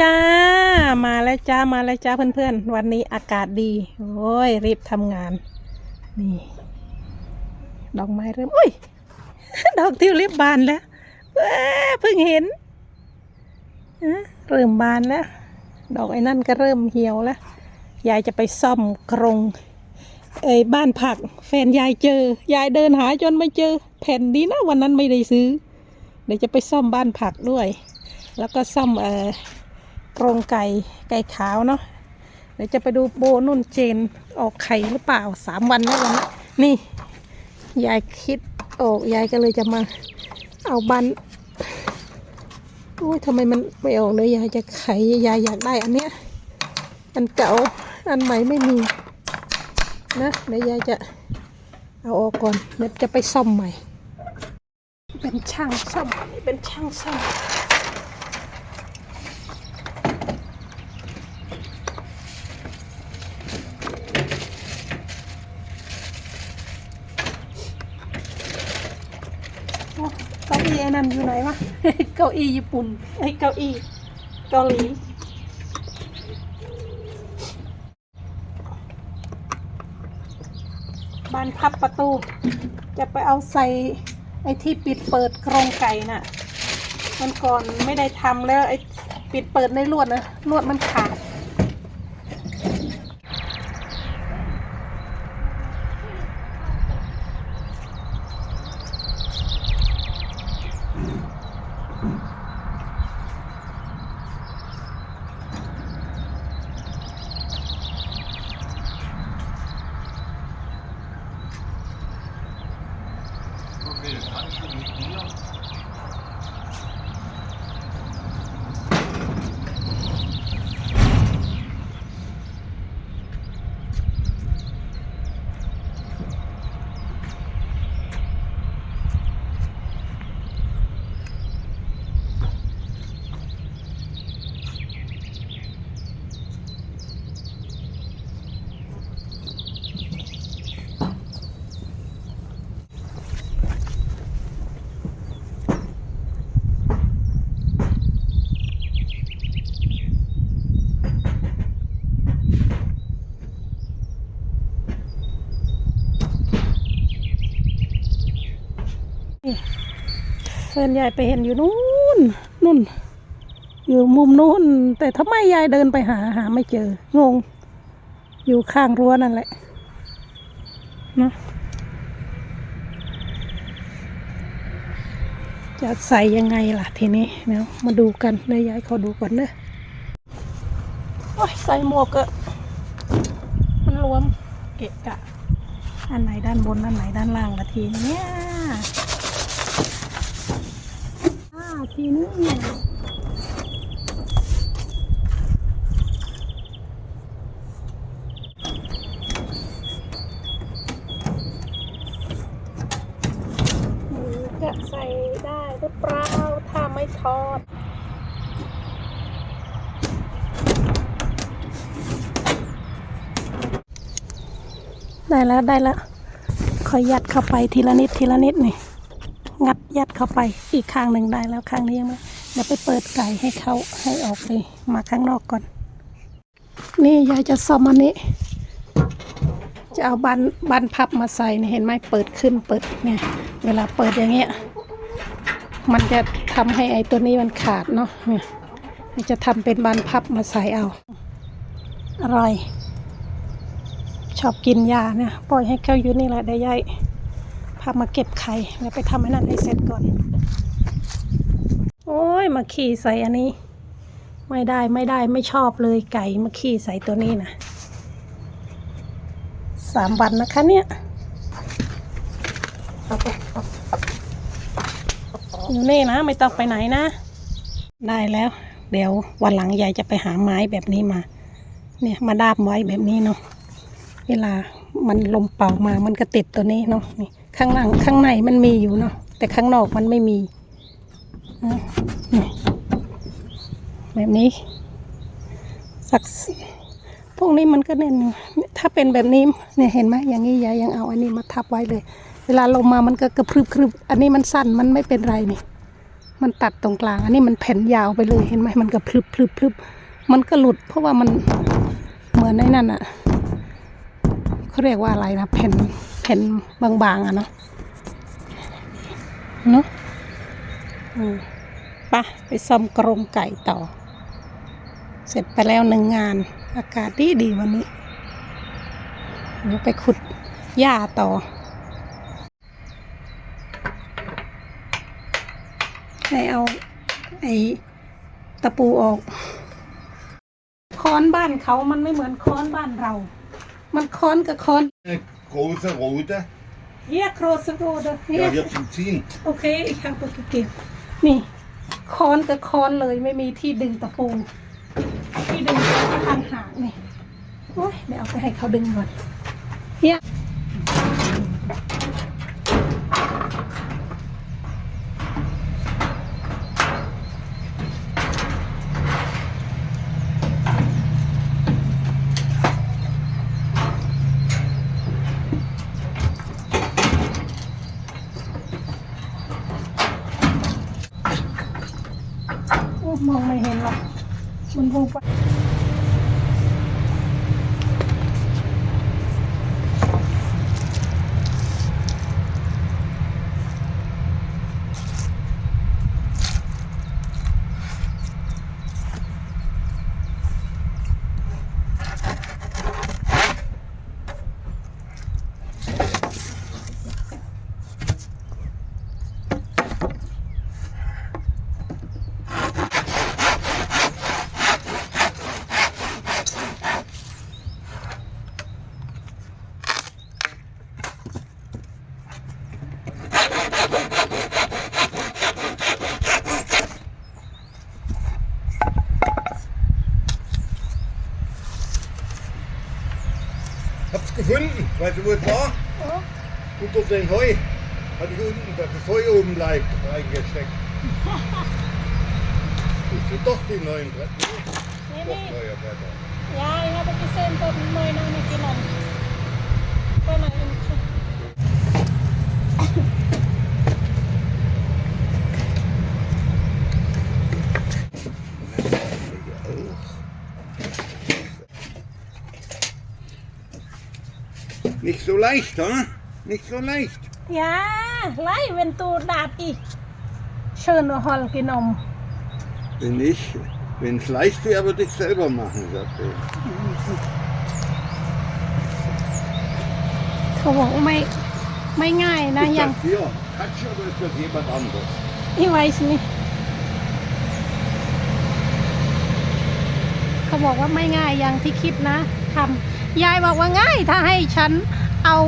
จ้า มาแล้วจ้า มาแล้วจ้าเพื่อนๆ วันนี้อากาศดี โอ้ย รีบทำงาน นี่ ดอกไม้เริ่มอุ้ย ดอกทิวลิปบานแล้วเพิ่งเห็นฮะเริ่มบานแล้ว ดอกไอ้นั่นก็เริ่มเหี่ยวแล้ว ยายจะไปซ่อมกรง เอ้ยบ้านผัก แฟนยายเจอ ยายเดินหาจนไม่เจอ แผ่นดีนะวันนั้นไม่ได้ซื้อ เดี๋ยวจะไปซ่อมบ้านผักด้วย แล้วก็ซ่อมเออ กรงไก่ไก่ขาวเนาะเดี๋ยวจะไปดูโบนุ่นเจนออกไข่หรือเปล่าสามวันแล้ววันนี้นี่ยายคิดออกยายก็เลยจะมาเอาบันโอ้ยทำไมมันไม่ออกเลยยายจะไขยายอยากได้อันเนี้ยอันเก่าอันใหม่ไม่มีนะเดี๋ยวยายจะเอาออกก่อนเดี๋ยวจะไปซ่อมใหม่ เป็นช่างซ่อมเป็นช่างซ่อม โอ้เก้าอี้ไอ้ นั่นอยู่ไหนวะ เก้าอี้ญี่ปุ่นไอ้เก้าอี้เกาหลีบานพับประตู จะไปเอาใส่ไอ้ที่ปิดเปิดกรงไก่น่ะ มันก่อนไม่ได้ทำแล้วไอ้ปิดเปิดในลวดนะลวดมันขาด เพื่อนยายไปเห็นอยู่นู่นนู่น อยู่มุมนู่นแต่ทำไมยายเดินไปหาหาไม่เจอ งง อยู่ข้างรั้วนั่นแหละเนอะจะใส่ยังไงล่ะทีนี้เดี๋ยวมาดูกันเดี๋ยวยายเขาดูก่อนเนอะโอ้ยใส่หมวกอะมันรวมเกะกะ อันไหนด้านบนอันไหนด้านล่างละทีเนี้ย อ่าทีนี้เนี่ยหมูจะใส่ได้หรือเปล่าถ้าไม่ทอดได้แล้วได้แล้วคอยยัดเข้าไปทีละนิดทีละนิดนี่ งัดยัดเข้าไปอีกข้างหนึ่งได้แล้วข้างนี้ยังไม่เดี๋ยวไปเปิดไก่ให้เขาให้ออกไปมาข้างนอกก่อน นี่ยายจะซ่อมอันนี้ จะเอาบันบันพับมาใส่เห็นไหมเปิดขึ้นเปิดเนี่ยเวลาเปิดอย่างเงี้ยมันจะทำให้ไอ้ตัวนี้มันขาดเนาะเนี่ยจะทำเป็นบันพับมาใส่เอา อร่อย ชอบกินยาเนี่ยปล่อยให้เขาอยู่นี่แหละได้ยาย พามาเก็บไข่แล้วไปทำให้นั่นให้เสร็จก่อน โอ้ยมาขี่ใส่อันนี้ ไม่ได้ไม่ได้ไม่ชอบเลยไก่มาขี่ใส่ตัวนี้นะสามวันนะคะเนี่ยอยู่นี่นะ ไม่ต้องไปไหนนะ ได้แล้ว เดี๋ยววันหลังยายจะไปหาไม้แบบนี้มา เนี่ยมาดาบไว้แบบนี้เนาะเวลามันลมเป่ามามันก็ติดตัวนี้เนาะนี่ ข้างหลังข้างในมันมีอยู่เนาะแต่ข้างนอกมันไม่มีแบบนี้ สักพวกนี้มันก็เน่นถ้าเป็นแบบนี้เนี่ยเห็นไหมอย่างนี้ยายยังเอาอันนี้มาทับไว้เลย เวลาลงมามันก็กระพรึบกรึบอันนี้มันสั้นมันไม่เป็นไรนี่ มันตัดตรงกลาง อันนี้มันแผ่นยาวไปเลยเห็นไหมมันก็พลึบพลึบพลึบมันก็หลุด เพราะว่ามันเหมือนในนั่นอะเขาเรียกว่าอะไรนะแผ่น แผ่นบางๆอะเนาะเนาะอืมไปะไปซ่อมกรงไก่ต่อ เสร็จไปแล้วหนึ่งงาน อากาศดีดีวันนี้เดี๋ยวไปขุดหญ้าต่อ ให้เอาไอ้ตะปูออก ค้อนบ้านเขามันไม่เหมือนค้อนบ้านเรา มันค้อนกับค้อน große rote. เฮียโครสโรเดอเฮีย Ja, hier zum Ziehen. โอเคอีกครั้งโปรตุเกสนี่ค้อนกับค้อนเลยไม่มีที่ดึงตะปูที่ดึงก็ทางหางนี่โอ้ยเดี๋ยวเอาไปให้เขาดึงก่อนเฮียโอ้มองไม่เห็นหรอก มั die USA. Ja. Unter den Heu hatte ich unten, dass das Heu oben bleibt, reingesteckt. das sind doch die neuen Bretter. Nee, nee. Doch neue Bretter. Ja, ich habe gesehen, dass die neuen eine genommen. Von Nicht so leicht, ha? Nicht so leicht. ยาไล่เวนตูดาดอีกเชิญฮอลกินนม Wenn ich, wenn es leicht wäre, würde ich selber machen, sagt er. เขาบอกว่าไม่ไม่ง่ายนะ Ist ยัง das hier Katsch oder ist das jemand anders? อีไวส์นี่เขาบอกว่าไม่ง่ายอย่างที่คิดนะทำ ยายบอกว่าง่าย ถ้าให้ฉันเอา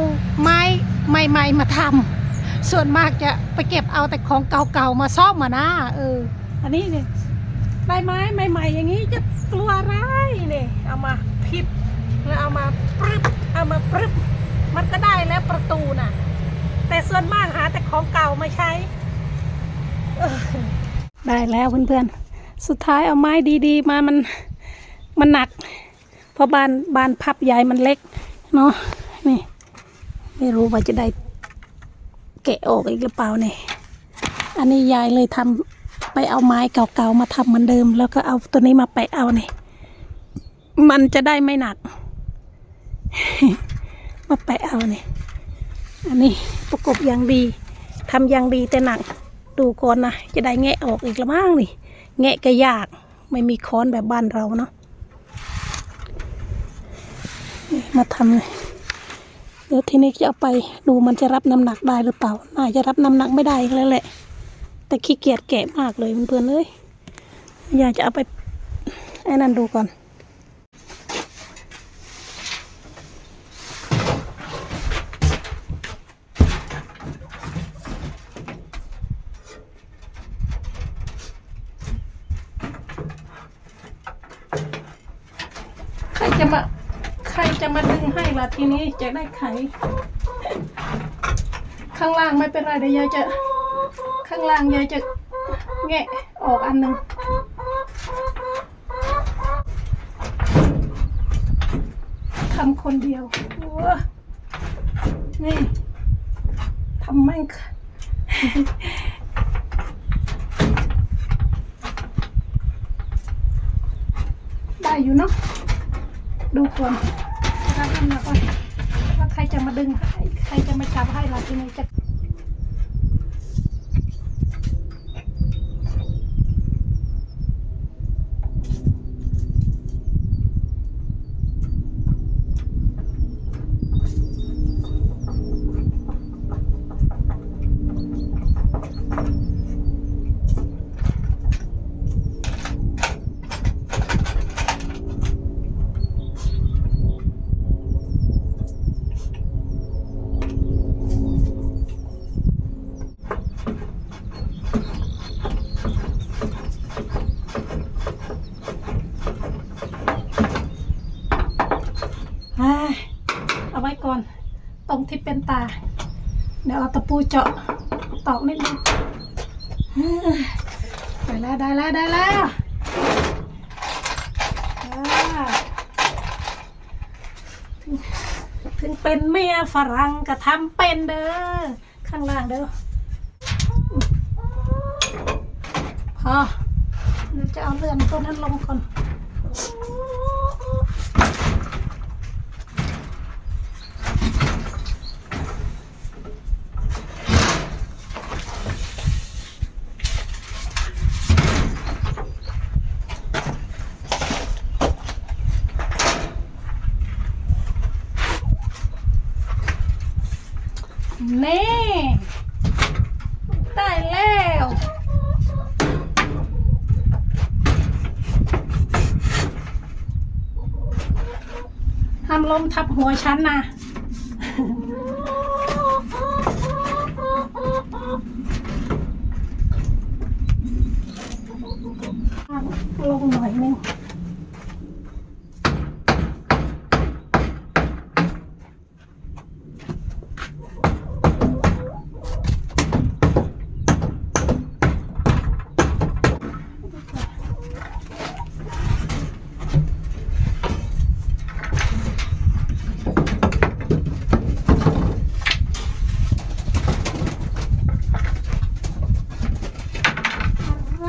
ไม้ใหม่ๆมาทำส่วนมากจะไปเก็บเอาแต่ของเก่าๆมาซ่อมมานะเออ อันนี้เนี่ยได้ไม้ใหม่ๆ อย่างนี้จะกลัวอะไรเนี่ยเอามาพิบแล้วเอามาปรึบเอามาปรึบมันก็ได้แล้วประตูน่ะ แต่ส่วนมากหาแต่ของเก่ามาใช้ ได้แล้วเพื่อนๆ สุดท้ายเอาไม้ดีๆ มามันมันหนัก เพราะบ้านบ้านพับใหญ่มันเล็กเนาะนี่ ไม่รู้ว่าจะได้แกะออกอีกหรือเปล่าเนี่ยอันนี้ยายเลยทำไปเอาไม้เก่าๆมาทำเหมือนเดิม แล้วก็เอาตัวนี้มาแปะเอาเนี่ยมันจะได้ไม่หนัก มาแปะเอาเนี่ยอันนี้ประกบอย่างดีทำอย่างดีแต่หนัก ดูก่อนนะจะได้แงะออกอีกละมั้งนี่แงะก็ยากไม่มีค้อนแบบบ้านเราเนาะนี่ มาทำเลยเดี๋ยวทีนี้จะเอาไปดูมันจะรับน้ำหนักได้หรือเปล่า น่าจะรับน้ำหนักไม่ได้แล้วแหละ แต่ขี้เกียจแกะมากเลยเพื่อนๆเลยอยากจะเอาไปไอ้นั่นดูก่อน จะได้ไข่ข้างล่างไม่เป็นไรเดี๋ยวยายจะ ข้างล่างยายจะแงะออกอันหนึ่งทำคนเดียวว้นี่ทำแม่งได้อยู่เนาะดูก่อนทำแล้วก่อน จะมาดึงให้ ใครจะมาจับให้เราที่นี่จะ อ่าเอาไว้ก่อน ตรงที่เป็นตา เดี๋ยวเอาตะปูเจาะตอกนิดนึงอ่า ได้แล้วได้แล้วได้แล้วถึงเป็นเมียฝรั่งก็ทำเป็นเด้อ ข้างล่างเด้อ พอเดี๋ยวจะเอาเลื่อนตัวนั้นลงก่อนได้แล้ว ทำลมทับหัวฉันนะ ลงหน่อยนึง อะไร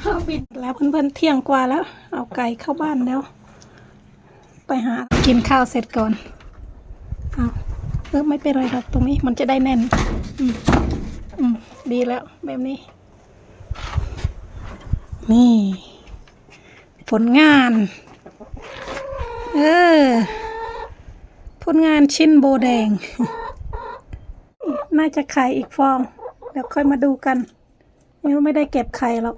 เอาบินแล้วเพื่ อนเที่ยงกว่าแล้ว เอาไก่เข้าบ้านแล้ว ไปหากินข้าวเสร็จก่อน เอาเออไม่เป็นไรหรอกตรงนี้มันจะได้แน่น อืมอืมดีแล้วแบบนี้ นี่ ผลงาน เออ ผลงานชิ้นโบแดง น่าจะไข่อีกฟอง เดี๋ยวค่อยมาดูกัน ไม่รู้ไม่ได้เก็บไข่หรอก